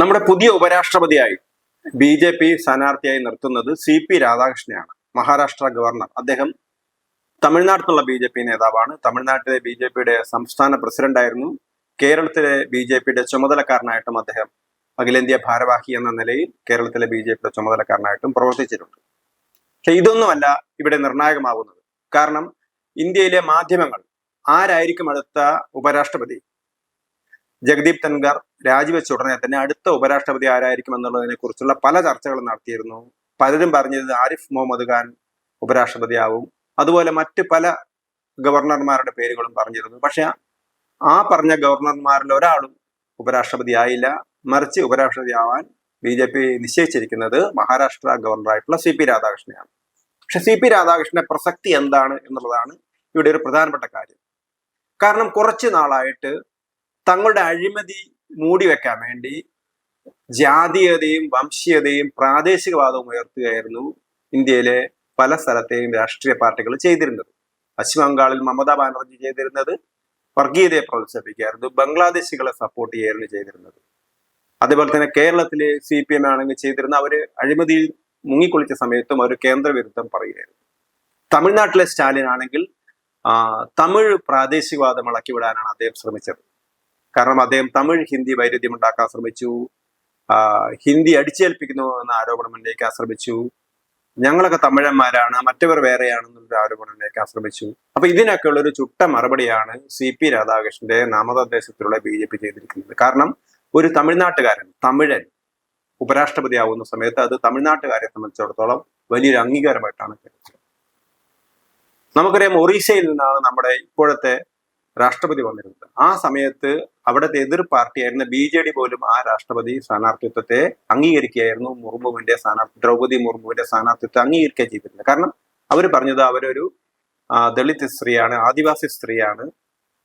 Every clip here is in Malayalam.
നമ്മുടെ പുതിയ ഉപരാഷ്ട്രപതിയായി ബി ജെ പി സ്ഥാനാർത്ഥിയായി നിർത്തുന്നത് സി പി രാധാകൃഷ്ണയാണ് മഹാരാഷ്ട്ര ഗവർണർ. അദ്ദേഹം തമിഴ്നാട്ടിലുള്ള ബി ജെ പി നേതാവാണ്. തമിഴ്നാട്ടിലെ ബി ജെ പിയുടെ സംസ്ഥാന പ്രസിഡന്റായിരുന്നു. കേരളത്തിലെ ബി ജെ പിയുടെ ചുമതലക്കാരനായിട്ടും അദ്ദേഹം അഖിലേന്ത്യാ ഭാരവാഹി എന്ന നിലയിൽ കേരളത്തിലെ ബി ജെ പിയുടെ ചുമതലക്കാരനായിട്ടും പ്രവർത്തിച്ചിട്ടുണ്ട്. പക്ഷെ ഇതൊന്നുമല്ല ഇവിടെ നിർണായകമാകുന്നത് കാരണം ഇന്ത്യയിലെ മാധ്യമങ്ങൾ ആരായിരിക്കും അടുത്ത ഉപരാഷ്ട്രപതി? ജഗദീപ് ധൻഖർ രാജിവെച്ച ഉടനെ തന്നെ അടുത്ത ഉപരാഷ്ട്രപതി ആരായിരിക്കും എന്നുള്ളതിനെ കുറിച്ചുള്ള പല ചർച്ചകളും നടത്തിയിരുന്നു. പലരും പറഞ്ഞത് ആരിഫ് മുഹമ്മദ് ഖാൻ ഉപരാഷ്ട്രപതിയാവും. അതുപോലെ മറ്റ് പല ഗവർണർമാരുടെ പേരുകളും പറഞ്ഞിരുന്നു. പക്ഷെ ആ പറഞ്ഞ ഗവർണർമാരിൽ ഒരാളും ഉപരാഷ്ട്രപതി ആയില്ല മറിച്ച് ഉപരാഷ്ട്രപതി ആവാൻ ബി ജെ പി നിശ്ചയിച്ചിരിക്കുന്നത് മഹാരാഷ്ട്ര ഗവർണറായിട്ടുള്ള സി പി രാധാകൃഷ്ണനാണ് പക്ഷെ സി പി രാധാകൃഷ്ണന്റെ പ്രസക്തി എന്താണ് എന്നുള്ളതാണ് ഇവിടെ ഒരു പ്രധാനപ്പെട്ട കാര്യം. കാരണം കുറച്ച് നാളായിട്ട് തങ്ങളുടെ അഴിമതി മൂടി വെക്കാൻ വേണ്ടി ജാതീയതയും വംശീയതയും പ്രാദേശികവാദവും ഉയർത്തുകയായിരുന്നു ഇന്ത്യയിലെ പല സ്ഥലത്തെയും രാഷ്ട്രീയ പാർട്ടികൾ ചെയ്തിരുന്നത്. പശ്ചിമ ബംഗാളിൽ മമതാ ബാനർജി ചെയ്തിരുന്നത് വർഗീയതയെ പ്രോത്സാഹിപ്പിക്കുകയായിരുന്നു ബംഗ്ലാദേശികളെ സപ്പോർട്ട് ചെയ്യുകയായിരുന്നു ചെയ്തിരുന്നത്. അതേപോലെ തന്നെ കേരളത്തിലെ സി പി എം ആണെങ്കിൽ ചെയ്തിരുന്ന അവർ അഴിമതിയിൽ മുങ്ങിക്കുളിച്ച സമയത്തും അവർ കേന്ദ്രവിരുദ്ധം പറയുകയായിരുന്നു. തമിഴ്നാട്ടിലെ സ്റ്റാലിൻ ആണെങ്കിൽ തമിഴ് പ്രാദേശികവാദം ഇളക്കി വിടാനാണ് അദ്ദേഹം ശ്രമിച്ചത്. കാരണം അദ്ദേഹം തമിഴ് ഹിന്ദി വൈരുദ്ധ്യം ഉണ്ടാക്കാൻ ശ്രമിച്ചു. ഹിന്ദി അടിച്ചേൽപ്പിക്കുന്നു എന്ന ആരോപണം ഉന്നയിക്കാൻ ശ്രമിച്ചു. ഞങ്ങളൊക്കെ തമിഴന്മാരാണ് മറ്റവർ വേറെയാണെന്നുള്ള ആരോപണം ഉന്നയിക്കാൻ ശ്രമിച്ചു. അപ്പൊ ഇതിനൊക്കെ ഉള്ള ഒരു ചുട്ട മറുപടിയാണ് സി പി രാധാകൃഷ്ണന്റെ നാമതദ്ദേശത്തിലുള്ള ബി ജെ പി ചെയ്തിരിക്കുന്നത്. കാരണം ഒരു തമിഴ്നാട്ടുകാരൻ തമിഴൻ ഉപരാഷ്ട്രപതി ആവുന്ന സമയത്ത് അത് തമിഴ്നാട്ടുകാരെ സംബന്ധിച്ചിടത്തോളം വലിയൊരു അംഗീകാരമായിട്ടാണ് കരുതുന്നത്. നമുക്കറിയാം ഒറീസയിൽ നിന്നാണ് നമ്മുടെ ഇപ്പോഴത്തെ രാഷ്ട്രപതി വന്നിരുന്നത്. ആ സമയത്ത് അവിടുത്തെ എതിർ പാർട്ടിയായിരുന്ന ബി ജെ ഡി പോലും ആ രാഷ്ട്രപതി സ്ഥാനാർത്ഥിത്വത്തെ അംഗീകരിക്കുകയായിരുന്നു. മുർമുവിന്റെ സ്ഥാനാർത്ഥി ദ്രൗപതി മുർമുവിന്റെ സ്ഥാനാർത്ഥിത്വം അംഗീകരിക്കുക ചെയ്തിരുന്നത് കാരണം അവർ പറഞ്ഞത് അവരൊരു ദളിത് സ്ത്രീയാണ് ആദിവാസി സ്ത്രീയാണ്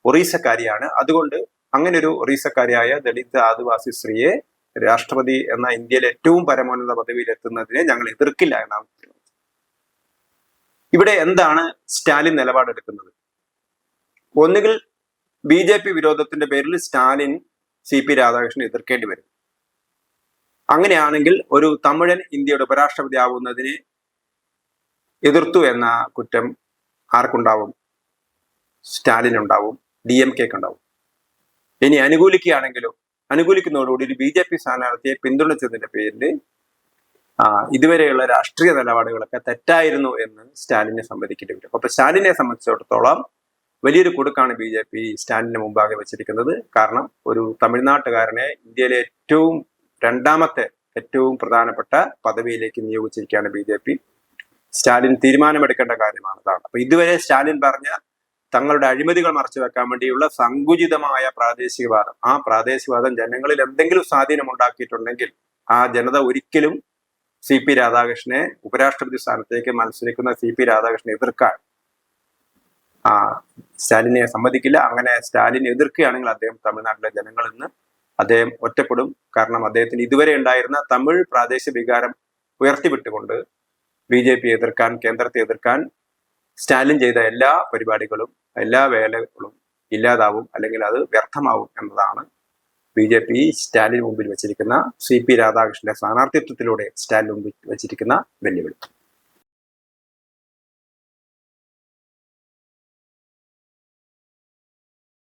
ഒറീസക്കാരിയാണ്. അതുകൊണ്ട് അങ്ങനെ ഒരു ഒറീസക്കാരിയായ ദളിത് ആദിവാസി സ്ത്രീയെ രാഷ്ട്രപതി എന്ന ഇന്ത്യയിലെ ഏറ്റവും പരമോന്നത പദവിയിൽ എത്തുന്നതിനെ ഞങ്ങൾ എതിർക്കില്ല എന്നാണ്. ഇവിടെ എന്താണ് സ്റ്റാലിൻ നിലപാടെടുക്കുന്നത്? ഒന്നുകിൽ ബി ജെ പി വിരോധത്തിന്റെ പേരിൽ സ്റ്റാലിൻ സി പി രാധാകൃഷ്ണൻ എതിർക്കേണ്ടി വരും. അങ്ങനെയാണെങ്കിൽ ഒരു തമിഴൻ ഇന്ത്യയുടെ ഉപരാഷ്ട്രപതി ആവുന്നതിനെ എതിർത്തു എന്ന കുറ്റം ആർക്കുണ്ടാവും? സ്റ്റാലിൻ ഉണ്ടാവും ഡി എം കെക്ക് ഉണ്ടാവും. ഇനി അനുകൂലിക്കുകയാണെങ്കിലോ അനുകൂലിക്കുന്നതോടുകൂടി ഒരു ബി ജെ പി സ്ഥാനാർത്ഥിയെ പിന്തുണച്ചതിന്റെ പേരിൽ ഇതുവരെയുള്ള രാഷ്ട്രീയ നിലപാടുകളൊക്കെ തെറ്റായിരുന്നു എന്ന് സ്റ്റാലിനെ സംബന്ധിക്കേണ്ടി വരും. അപ്പൊ സ്റ്റാലിനെ സംബന്ധിച്ചിടത്തോളം വലിയൊരു കൊടുക്കാണ് ബി ജെ പി സ്റ്റാൻഡിന് മുമ്പാകെ വെച്ചിരിക്കുന്നത്. കാരണം ഒരു തമിഴ്നാട്ടുകാരനെ ഇന്ത്യയിലെ ഏറ്റവും രണ്ടാമത്തെ ഏറ്റവും പ്രധാനപ്പെട്ട പദവിയിലേക്ക് നിയോഗിച്ചിരിക്കുകയാണ് ബി ജെ പി. സ്റ്റാലിൻ തീരുമാനമെടുക്കേണ്ട കാര്യമാണ് അതാണ് അപ്പൊ ഇതുവരെ സ്റ്റാലിൻ പറഞ്ഞ തങ്ങളുടെ അഴിമതികൾ മറച്ചു വെക്കാൻ വേണ്ടിയുള്ള സങ്കുചിതമായ പ്രാദേശികവാദം ആ പ്രാദേശികവാദം ജനങ്ങളിൽ എന്തെങ്കിലും സ്വാധീനം ഉണ്ടാക്കിയിട്ടുണ്ടെങ്കിൽ ആ ജനത ഒരിക്കലും സി പി രാധാകൃഷ്ണനെ ഉപരാഷ്ട്രപതി സ്ഥാനത്തേക്ക് മത്സരിക്കുന്ന സി പി രാധാകൃഷ്ണനെ എതിർക്കാൻ സ്റ്റാലിനെ സമ്മതിക്കില്ല. അങ്ങനെ സ്റ്റാലിനെ എതിർക്കുകയാണെങ്കിൽ അദ്ദേഹം തമിഴ്നാട്ടിലെ ജനങ്ങളിൽ നിന്ന് അദ്ദേഹം ഒറ്റപ്പെടും. കാരണം അദ്ദേഹത്തിന് ഇതുവരെ ഉണ്ടായിരുന്ന തമിഴ് പ്രാദേശിക വികാരം ഉയർത്തിവിട്ടുകൊണ്ട് ബി ജെ പി എതിർക്കാൻ കേന്ദ്രത്തെ എതിർക്കാൻ സ്റ്റാലിൻ ചെയ്ത എല്ലാ പരിപാടികളും എല്ലാ വേലകളും ഇല്ലാതാവും അല്ലെങ്കിൽ അത് വ്യർത്ഥമാവും എന്നതാണ് ബി ജെ പി സ്റ്റാലിന് മുമ്പിൽ വെച്ചിരിക്കുന്ന സി പി രാധാകൃഷ്ണന്റെ സ്ഥാനാർത്ഥിത്വത്തിലൂടെ സ്റ്റാലിന് മുമ്പിൽ വെച്ചിരിക്കുന്ന വെല്ലുവിളി.